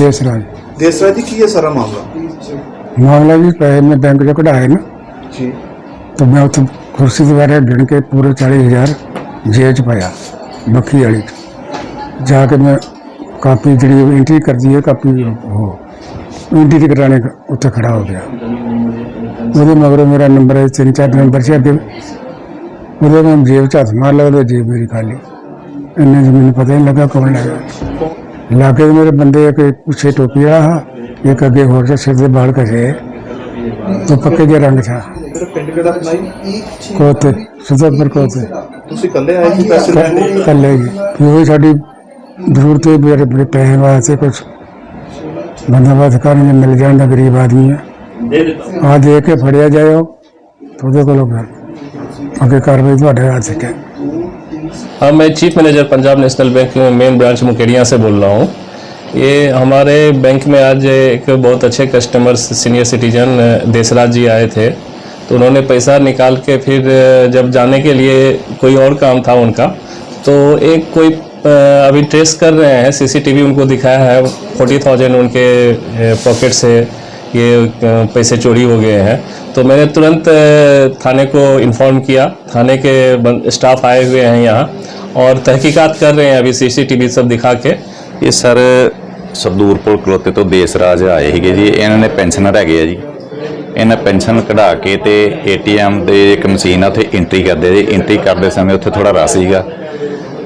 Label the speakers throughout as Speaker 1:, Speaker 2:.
Speaker 1: ਦੇਸ ਰਾਜ
Speaker 2: ਦੇਸ ਕੀ ਹੈ ਸਾਰਾ ਮਾਮਲਾ?
Speaker 1: ਮਾਮਲਾ ਜੀ ਪੈਸੇ ਮੈਂ ਬੈਂਕ ਚੋਂ ਕਢਾਏ ਨਾ।
Speaker 2: ਜੀ।
Speaker 1: ਤਾਂ ਮੈਂ ਉੱਥੇ ਕੁਰਸੀ ਤੇ ਬੈਠਾ ਗਿਣ ਕੇ ਪੂਰੇ 40000 ਜੇਬ 'ਚ ਪਾਇਆ ਮੱਖੀ ਵਾਲੀ ਜਾ ਕੇ ਮੈਂ ਕਾਪੀ ਜਿਹੜੀ ਐਂਟਰੀ ਕਰਦੀ ਹੈ ਕਾਪੀ ਉਹ ਐਂਟਰੀ ਕਰਾਣੇ ਉੱਥੇ ਖੜਾ ਹੋ ਗਿਆ। ਉਹਦੇ ਮਗਰੋਂ ਮੇਰਾ ਨੰਬਰ ਹੈ ਤਿੰਨ ਚਾਰ ਨੰਬਰ ਸੀ ਅੱਗੇ। ਉਹਦੇ ਮੈਂ ਜੇਬ 'ਚ ਹੱਥ ਮਾਰ ਲੱਗਦਾ ਜੇਬ ਮੇਰੀ ਖਾਲੀ। ਇੰਨੇ 'ਚ ਮੈਨੂੰ ਪਤਾ ਨਹੀਂ ਲੱਗਾ ਕੌਣ ਲੈ ਲਾਗੇ ਦੇ ਮੇਰੇ ਬੰਦੇ ਇੱਕ ਪਿੱਛੇ ਟੋਪੀ ਵਾਲਾ ਇੱਕ ਅੱਗੇ ਹੋਰ ਜਿਹਾ ਸਿਰ ਦੇ ਬਾਲ ਕਸੇ तो पक्के के रंग था
Speaker 2: ਤੇਰਾ ਪਿੰਡ ਕਿਹੜਾ ਆਪਣਾ ਜੀ
Speaker 1: ਕੋਤੇ ਸੁਧਰਪੁਰ ਕੋਤੇ
Speaker 2: ਤੁਸੀਂ ਇਕੱਲੇ ਆਏ ਸੀ ਪੈਸੇ ਲੈਣ ਲਈ
Speaker 1: ਕਰ ਲੈਗੀ ਉਹ ਸਾਡੀ ਜ਼ਰੂਰਤ ਹੈ ਮੇਰੇ ਮੇਰੇ ਪੈਸੇ ਵਾਸਤੇ ਕੁਝ ਬੰਦੋਬਸਤ ਕਰਨ ਨੂੰ ਮਿਲ ਜਾਂਦਾ ਗਰੀਬ ਆਦਮੀ ਹੈ ਆ ਦੇ ਕੇ ਫੜਿਆ ਜਾਇਓ ਤਾਂ ਉਹਦੇ ਕੋਲੋਂ ਫਿਰ ਅੱਗੇ ਕਾਰਵਾਈ ਤੁਹਾਡੇ ਹੱਥ 'ਚ ਹੈ
Speaker 3: हाँ मैं chief manager Punjab national bank main branch Mukerian से बोल रहा हूँ ये हमारे बैंक में आज एक बहुत अच्छे customer senior citizen Desraj ji आए थे तो उन्होंने पैसा निकाल के फिर जब जाने के लिए कोई और काम था उनका तो एक कोई अ, अभी ट्रेस कर रहे हैं सीसीटीवी उनको दिखाया है फोर्टी थाउजेंड उनके पॉकेट से ये अ, पैसे चोरी हो गए हैं तो मैंने तुरंत अ, थाने को इन्फॉर्म किया थाने के बं- स्टाफ आए हुए हैं यहाँ और तहकीकात कर रहे हैं अभी सीसीटीवी सब दिखा के
Speaker 4: ਇਹ ਸਰ ਸਰਦੂਰ ਪੁਲ ਕਲੋਤੇ ਤੋਂ ਦੇਸ ਰਾਜ ਆਏ ਸੀਗੇ ਜੀ ਇਹਨਾਂ ਨੇ ਪੈਨਸ਼ਨਰ ਹੈਗੇ ਆ ਜੀ ਇਹਨਾਂ ਪੈਨਸ਼ਨ ਕਢਾ ਕੇ ਤੇ ਏਟੀਐਮ ਦੇ ਇੱਕ ਮਸ਼ੀਨ ਆ ਉੱਥੇ ਐਂਟਰੀ ਕਰਦੇ ਜੀ ਐਂਟਰੀ ਕਰਦੇ ਸਮੇਂ ਉੱਥੇ ਥੋੜਾ ਰਸ ਸੀਗਾ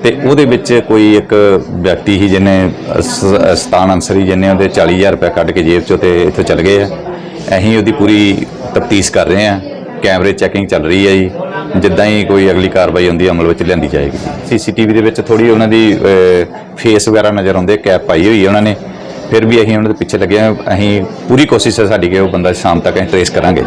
Speaker 4: ਤੇ ਉਹਦੇ ਵਿੱਚ ਕੋਈ ਇੱਕ ਵਿਅਕਤੀ ਸੀ ਜਿਹਨੇ ਸ- ਸਤਾਨ ਅਨਸਰੀ ਜਿਹਨੇ ਉਹਦੇ 40000 ਰੁਪਏ ਕੱਢ ਕੇ ਜੇਬ ਚੋਂ ਤੇ ਇੱਥੇ ਚਲ ਗਏ ਆ ਅਸੀਂ ਉਹਦੀ ਪੂਰੀ ਤਫਤੀਸ਼ ਕਰ ਰਹੇ ਹਾਂ। ਕੈਮਰੇ ਚੈਕਿੰਗ ਚੱਲ ਰਹੀ ਹੈ ਜੀ। ਜਿੱਦਾਂ ਹੀ ਕੋਈ ਅਗਲੀ ਕਾਰਵਾਈ ਹੁੰਦੀ ਹੈ, ਅਮਲ ਵਿੱਚ ਲਿਆਂਦੀ ਜਾਏਗੀ। ਸੀਸੀਟੀਵੀ ਦੇ ਵਿੱਚ ਥੋੜੀ ਉਹਨਾਂ ਦੀ ਫੇਸ ਵਗੈਰਾ ਨਜ਼ਰ ਆਉਂਦੇ, ਕੈਪ ਪਾਈ ਹੋਈ ਹੈ ਉਹਨਾਂ ਨੇ। ਫਿਰ ਵੀ ਅਸੀਂ ਉਹਨਾਂ ਦੇ ਪਿੱਛੇ ਲੱਗੇ ਹਾਂ। ਅਸੀਂ ਪੂਰੀ ਕੋਸ਼ਿਸ਼ ਹੈ ਸਾਡੀ ਕਿ ਉਹ ਬੰਦਾ ਸ਼ਾਮ ਤੱਕ ਅਸੀਂ ਟ੍ਰੇਸ ਕਰਾਂਗੇ।